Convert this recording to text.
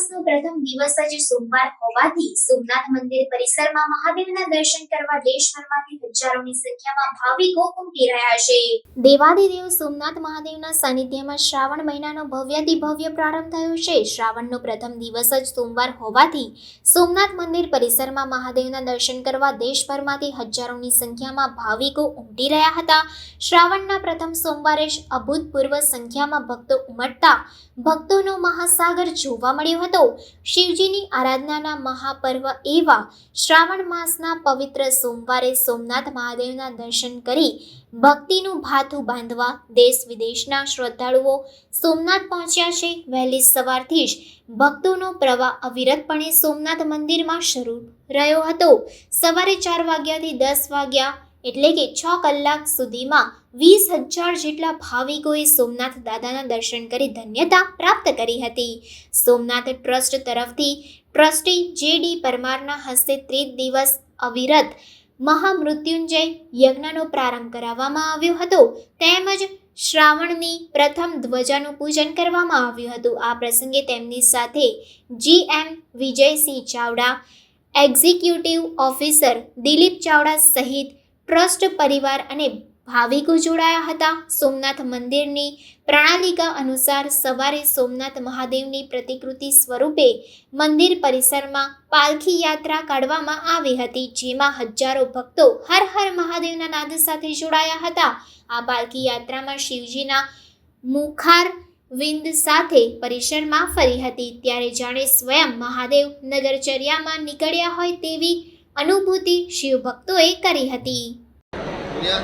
માસનો પ્રથમ દિવસ જ સોમવાર હોવાથી સોમનાથ મંદિર પરિસરમાં મહાદેવના દર્શન કરવા દેશભરમાંથી હજારોની સંખ્યામાં ભાવિકો ઉમટી રહ્યા છે. દેવાદિદેવ સોમનાથ મહાદેવના સાનિધ્યમાં શ્રાવણ મહિનાનો ભવ્યથી ભવ્ય પ્રારંભ થયો છે. શ્રાવણનો પ્રથમ દિવસ જ સોમવાર હોવાથી સોમનાથ મંદિર પરિસરમાં મહાદેવના દર્શન કરવા દેશભરમાંથી હજારોની સંખ્યામાં ભાવિકો ઉમટી રહ્યા હતા. શ્રાવણના પ્રથમ સોમવારે જ અભૂતપૂર્વ સંખ્યામાં ભક્તો ઉમટતા ભક્તોનો મહાસાગર જોવા મળ્યો હતો. શિવજીની આરાધનાના મહાપર્વ એવા શ્રાવણ માસના પવિત્ર સોમવારે સોમનાથ મહાદેવના દર્શન કરી ભક્તિનું ભાથું બાંધવા દેશ વિદેશના શ્રદ્ધાળુઓ સોમનાથ પહોંચ્યા છે. વહેલી સવારથી જ ભક્તોનો પ્રવાહ અવિરતપણે સોમનાથ મંદિરમાં શરૂ રહ્યો હતો. સવારે ચાર વાગ્યાથી દસ વાગ્યા એટલે કે છ કલાક સુધીમાં વીસ હજાર જેટલા ભાવિકોએ સોમનાથ દાદાના દર્શન કરી ધન્યતા પ્રાપ્ત કરી હતી. સોમનાથ ટ્રસ્ટ તરફથી ટ્રસ્ટી જે ડી પરમારના હસ્તે ત્રીસ દિવસ અવિરત મહામૃત્યુંજય યજ્ઞનો પ્રારંભ કરાવવામાં આવ્યો હતો. તેમજ શ્રાવણની પ્રથમ ધ્વજાનું પૂજન કરવામાં આવ્યું હતું. આ પ્રસંગે તેમની સાથે G M Vijaysinh Chavda, executive officer Dilip Chavda સહિત ટ્રસ્ટ પરિવાર અને ભાવિકો જોડાયા હતા. સોમનાથ મંદિરની પ્રણાલિકા અનુસાર સવારે સોમનાથ મહાદેવની પ્રતિકૃતિ સ્વરૂપે મંદિર પરિસરમાં પાલખી યાત્રા કાઢવામાં આવી હતી, જેમાં હજારો ભક્તો હર હર મહાદેવના નાદ સાથે જોડાયા હતા. આ પાલખી યાત્રામાં શિવજીના મુખાર વિંદ સાથે પરિસરમાં ફરી હતી. ત્યારે જાણે સ્વયં મહાદેવ નગરચર્યામાં નીકળ્યા હોય તેવી અનુભૂતિ શિવભક્તોએ કરી હતી. Kemudian